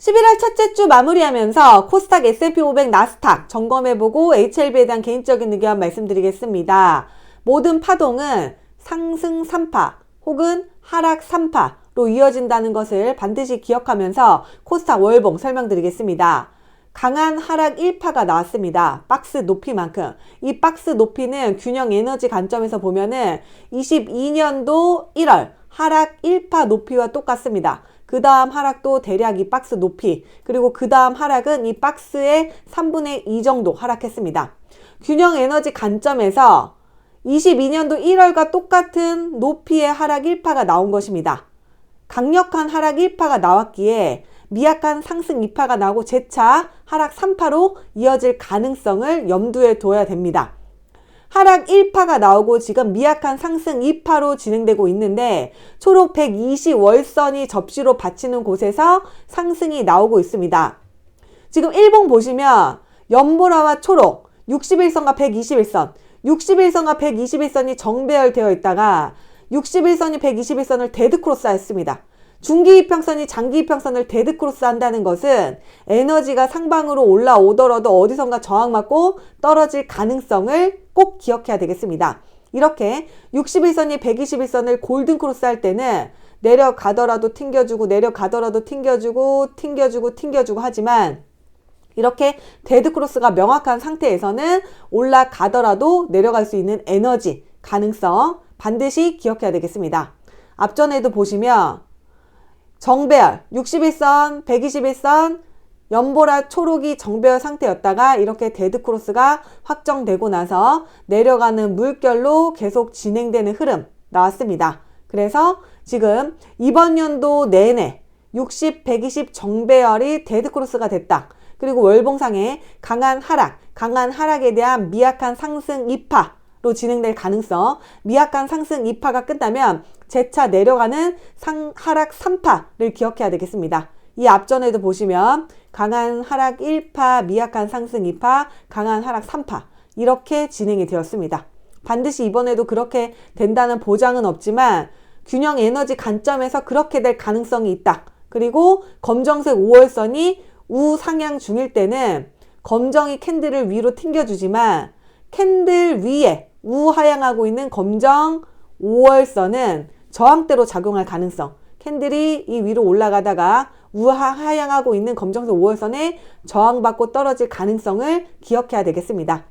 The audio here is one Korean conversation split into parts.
11월 첫째 주 마무리하면서 코스닥 S&P 500 나스닥 점검해보고 HLB에 대한 개인적인 의견 말씀드리겠습니다. 모든 파동은 상승 3파 혹은 하락 3파로 이어진다는 것을 반드시 기억하면서 코스닥 월봉 설명드리겠습니다. 강한 하락 1파가 나왔습니다. 박스 높이만큼. 이 박스 높이는 균형 에너지 관점에서 보면은 22년도 1월 하락 1파 높이와 똑같습니다. 그 다음 하락도 대략 이 박스 높이, 그리고 그 다음 하락은 이 박스의 3분의 2 정도 하락했습니다. 균형 에너지 관점에서 22년도 1월과 똑같은 높이의 하락 1파가 나온 것입니다. 강력한 하락 1파가 나왔기에 미약한 상승 2파가 나오고 재차 하락 3파로 이어질 가능성을 염두에 둬야 됩니다. 하락 1파가 나오고 지금 미약한 상승 2파로 진행되고 있는데 초록 120 월선이 접시로 받치는 곳에서 상승이 나오고 있습니다. 지금 일봉 보시면 연보라와 초록 61선과 121선 61선과 121선이 정배열되어 있다가 61선이 121선을 데드크로스 했습니다. 중기 이평선이 장기 이평선을 데드크로스 한다는 것은 에너지가 상방으로 올라오더라도 어디선가 저항맞고 떨어질 가능성을 꼭 기억해야 되겠습니다. 이렇게 61선이 121선을 골든크로스 할 때는 내려가더라도 튕겨주고 내려가더라도 튕겨주고 튕겨주고 튕겨주고 하지만 이렇게 데드크로스가 명확한 상태에서는 올라가더라도 내려갈 수 있는 에너지 가능성 반드시 기억해야 되겠습니다. 앞전에도 보시면 정배열 61선, 121선, 연보라 초록이 정배열 상태였다가 이렇게 데드크로스가 확정되고 나서 내려가는 물결로 계속 진행되는 흐름 나왔습니다. 그래서 지금 이번 연도 내내 60, 120 정배열이 데드크로스가 됐다. 그리고 월봉상에 강한 하락, 강한 하락에 대한 미약한 상승 2파로 진행될 가능성, 미약한 상승 2파가 끝나면 재차 내려가는 상, 하락 3파를 기억해야 되겠습니다. 이 앞전에도 보시면 강한 하락 1파, 미약한 상승 2파, 강한 하락 3파 이렇게 진행이 되었습니다. 반드시 이번에도 그렇게 된다는 보장은 없지만 균형 에너지 관점에서 그렇게 될 가능성이 있다. 그리고 검정색 5월선이 우상향 중일 때는 검정이 캔들을 위로 튕겨주지만 캔들 위에 우하향하고 있는 검정 5월선은 저항대로 작용할 가능성 캔들이 이 위로 올라가다가 우하향하고 있는 검정색 5월선에 저항받고 떨어질 가능성을 기억해야 되겠습니다.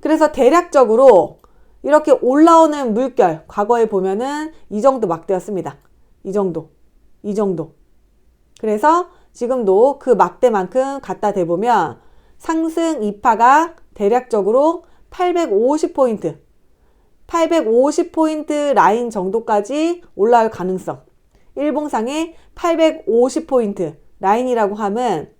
그래서 대략적으로 이렇게 올라오는 물결 과거에 보면은 이 정도 막대였습니다. 이 정도 이 정도 그래서 지금도 그 막대만큼 갖다 대보면 상승 2파가 대략적으로 850포인트, 850포인트 라인 정도까지 올라올 가능성. 일봉상에 850포인트 라인이라고 하면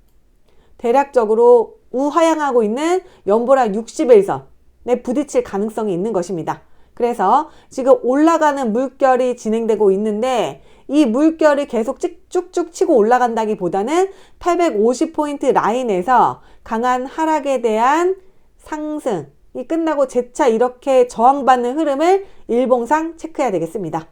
대략적으로 우하향하고 있는 연보라 61선에 부딪힐 가능성이 있는 것입니다. 그래서 지금 올라가는 물결이 진행되고 있는데 이 물결이 계속 쭉쭉 치고 올라간다기 보다는 850포인트 라인에서 강한 하락에 대한 상승 이 끝나고 재차 이렇게 저항받는 흐름을 일봉상 체크해야 되겠습니다.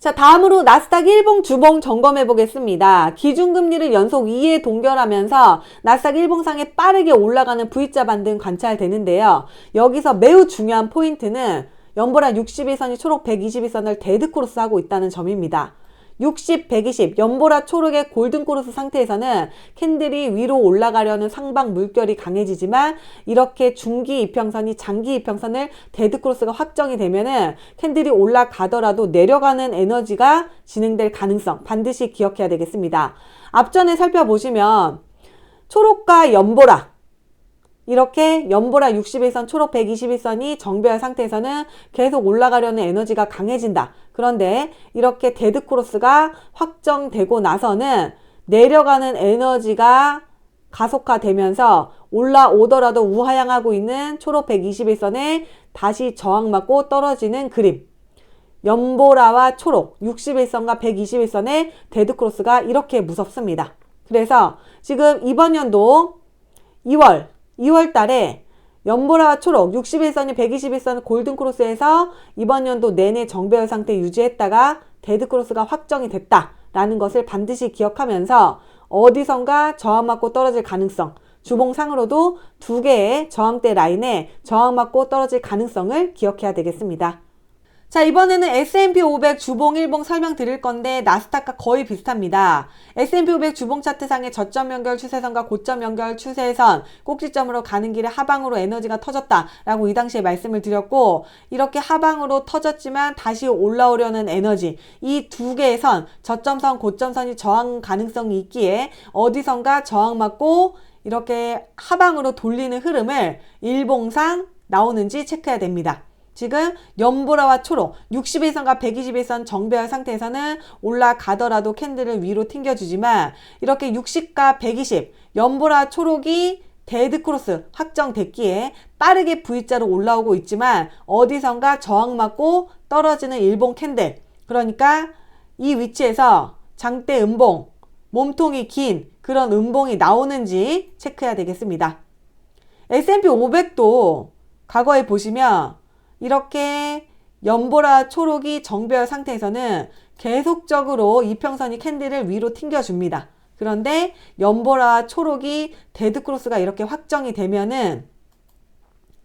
자, 다음으로 나스닥 일봉 주봉 점검해 보겠습니다. 기준금리를 연속 2에 동결하면서 나스닥 일봉상에 빠르게 올라가는 V자 반등 관찰되는데요. 여기서 매우 중요한 포인트는 연보라 62선이 초록 122선을 데드크로스 하고 있다는 점입니다. 60, 120, 연보라 초록의 골든크로스 상태에서는 캔들이 위로 올라가려는 상방 물결이 강해지지만 이렇게 중기 이평선이 장기 이평선을 데드크로스가 확정이 되면은 캔들이 올라가더라도 내려가는 에너지가 진행될 가능성 반드시 기억해야 되겠습니다. 앞전에 살펴보시면 초록과 연보라 이렇게 연보라 61선, 초록 121선이 정배열 상태에서는 계속 올라가려는 에너지가 강해진다. 그런데 이렇게 데드크로스가 확정되고 나서는 내려가는 에너지가 가속화되면서 올라오더라도 우하향하고 있는 초록 121선에 다시 저항맞고 떨어지는 그림. 연보라와 초록 61선과 121선의 데드크로스가 이렇게 무섭습니다. 그래서 지금 이번 연도 2월 2월 달에 연보라와 초록 61선이 121선 골든크로스에서 이번 연도 내내 정배열 상태 유지했다가 데드크로스가 확정이 됐다. 라는 것을 반드시 기억하면서 어디선가 저항 맞고 떨어질 가능성, 주봉상으로도 두 개의 저항대 라인에 저항 맞고 떨어질 가능성을 기억해야 되겠습니다. 자, 이번에는 S&P 500 주봉 일봉 설명 드릴 건데 나스닥과 거의 비슷합니다. S&P 500 주봉 차트상의 저점 연결 추세선과 고점 연결 추세선 꼭지점으로 가는 길에 하방으로 에너지가 터졌다라고 이 당시에 말씀을 드렸고 이렇게 하방으로 터졌지만 다시 올라오려는 에너지 이 두 개의 선 저점선 고점선이 저항 가능성이 있기에 어디선가 저항 맞고 이렇게 하방으로 돌리는 흐름을 일봉상 나오는지 체크해야 됩니다. 지금 연보라와 초록 61선과 121선 정배열 상태에서는 올라가더라도 캔들을 위로 튕겨주지만 이렇게 60과 120 연보라 초록이 데드크로스 확정됐기에 빠르게 V자로 올라오고 있지만 어디선가 저항 맞고 떨어지는 일봉 캔들 그러니까 이 위치에서 장대 음봉 몸통이 긴 그런 음봉이 나오는지 체크해야 되겠습니다. S&P 500도 과거에 보시면 이렇게 연보라 초록이 정배열 상태에서는 계속적으로 이평선이 캔들을 위로 튕겨줍니다. 그런데 연보라 초록이 데드크로스가 이렇게 확정이 되면은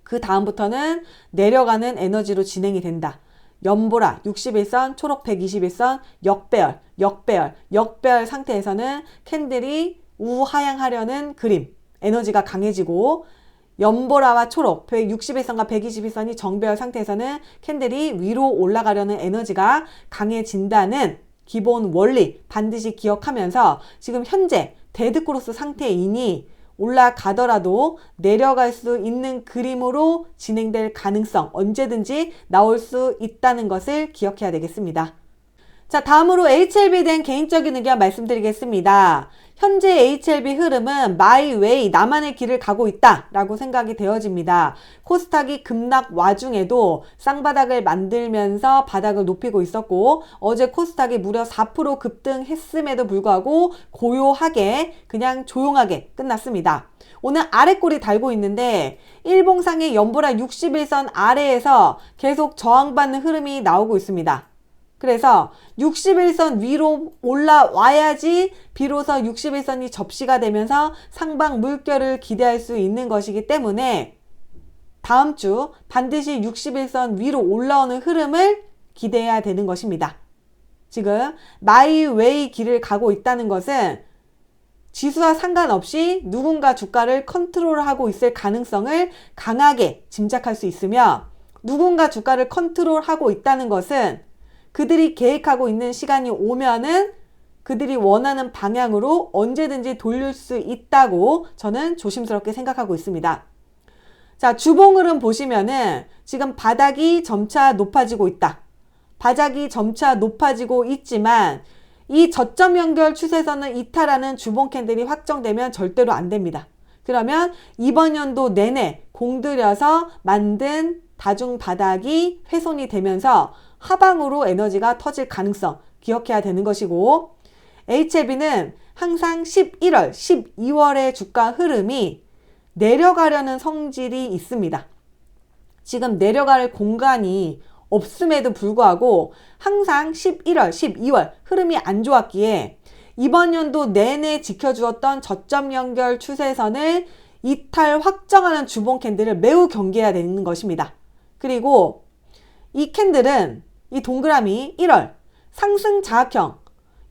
그 다음부터는 내려가는 에너지로 진행이 된다. 연보라 61선, 초록 121선, 역배열, 역배열, 역배열 상태에서는 캔들이 우하향하려는 그림, 에너지가 강해지고 연보라와 초록 161선과 122선이 정배열 상태에서는 캔들이 위로 올라가려는 에너지가 강해진다는 기본 원리 반드시 기억하면서 지금 현재 데드크로스 상태이니 올라가더라도 내려갈 수 있는 그림으로 진행될 가능성 언제든지 나올 수 있다는 것을 기억해야 되겠습니다. 자, 다음으로 HLB에 대한 개인적인 의견 말씀드리겠습니다. 현재 HLB 흐름은 마이 웨이 나만의 길을 가고 있다라고 생각이 되어집니다. 코스닥이 급락 와중에도 쌍바닥을 만들면서 바닥을 높이고 있었고 어제 코스닥이 무려 4% 급등했음에도 불구하고 고요하게 그냥 조용하게 끝났습니다. 오늘 아래꼬리 달고 있는데 일봉상의 연보라 61선 아래에서 계속 저항받는 흐름이 나오고 있습니다. 그래서 61선 위로 올라와야지 비로소 61선이 접시가 되면서 상방 물결을 기대할 수 있는 것이기 때문에 다음 주 반드시 61선 위로 올라오는 흐름을 기대해야 되는 것입니다. 지금 마이웨이 길을 가고 있다는 것은 지수와 상관없이 누군가 주가를 컨트롤하고 있을 가능성을 강하게 짐작할 수 있으며 누군가 주가를 컨트롤하고 있다는 것은 그들이 계획하고 있는 시간이 오면은 그들이 원하는 방향으로 언제든지 돌릴 수 있다고 저는 조심스럽게 생각하고 있습니다. 자, 주봉 흐름 보시면은 지금 바닥이 점차 높아지고 있다. 바닥이 점차 높아지고 있지만 이 저점 연결 추세선을 이탈하는 주봉 캔들이 확정되면 절대로 안 됩니다. 그러면 이번 연도 내내 공들여서 만든 다중 바닥이 훼손이 되면서 하방으로 에너지가 터질 가능성 기억해야 되는 것이고 HLB는 항상 11월, 12월의 주가 흐름이 내려가려는 성질이 있습니다. 지금 내려갈 공간이 없음에도 불구하고 항상 11월, 12월 흐름이 안 좋았기에 이번 연도 내내 지켜주었던 저점 연결 추세선을 이탈 확정하는 주봉 캔들을 매우 경계해야 되는 것입니다. 그리고 이 캔들은 이 동그라미 1월 상승 자학형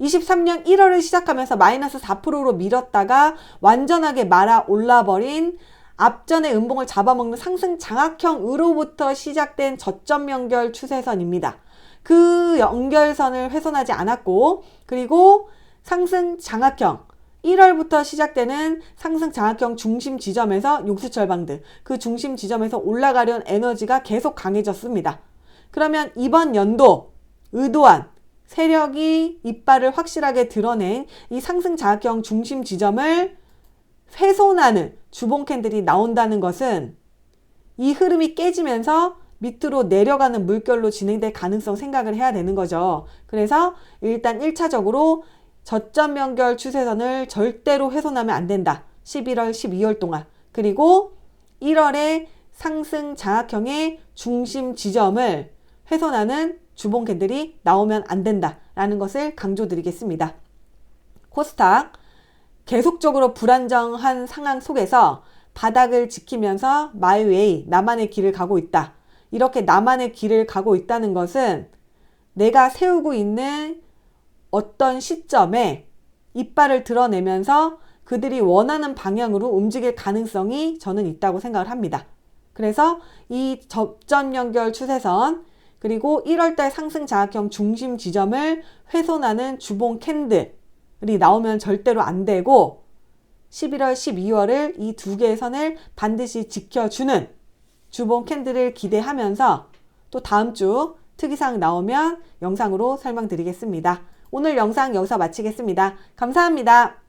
23년 1월을 시작하면서 마이너스 4%로 밀었다가 완전하게 말아 올라버린 앞전의 음봉을 잡아먹는 상승 장악형으로부터 시작된 저점 연결 추세선입니다. 그 연결선을 훼손하지 않았고 그리고 상승 장악형 1월부터 시작되는 상승 장악형 중심 지점에서 용수철 방등 그 중심 지점에서 올라가려는 에너지가 계속 강해졌습니다. 그러면 이번 연도 의도한 세력이 이빨을 확실하게 드러낸 이 상승 자극형 중심 지점을 훼손하는 주봉 캔들이 나온다는 것은 이 흐름이 깨지면서 밑으로 내려가는 물결로 진행될 가능성 생각을 해야 되는 거죠. 그래서 일단 1차적으로 저점 연결 추세선을 절대로 훼손하면 안 된다. 11월, 12월 동안. 그리고 1월에 상승 장악형의 중심 지점을 훼손하는 주봉 캔들이 나오면 안 된다. 라는 것을 강조드리겠습니다. 코스닥 계속적으로 불안정한 상황 속에서 바닥을 지키면서 마이웨이 나만의 길을 가고 있다. 이렇게 나만의 길을 가고 있다는 것은 내가 세우고 있는 어떤 시점에 이빨을 드러내면서 그들이 원하는 방향으로 움직일 가능성이 저는 있다고 생각을 합니다. 그래서 이 접전 연결 추세선 그리고 1월달 상승 자각형 중심 지점을 훼손하는 주봉 캔들이 나오면 절대로 안 되고 11월, 12월을 이 두 개의 선을 반드시 지켜주는 주봉 캔들을 기대하면서 또 다음 주 특이사항 나오면 영상으로 설명드리겠습니다. 오늘 영상 여기서 마치겠습니다. 감사합니다.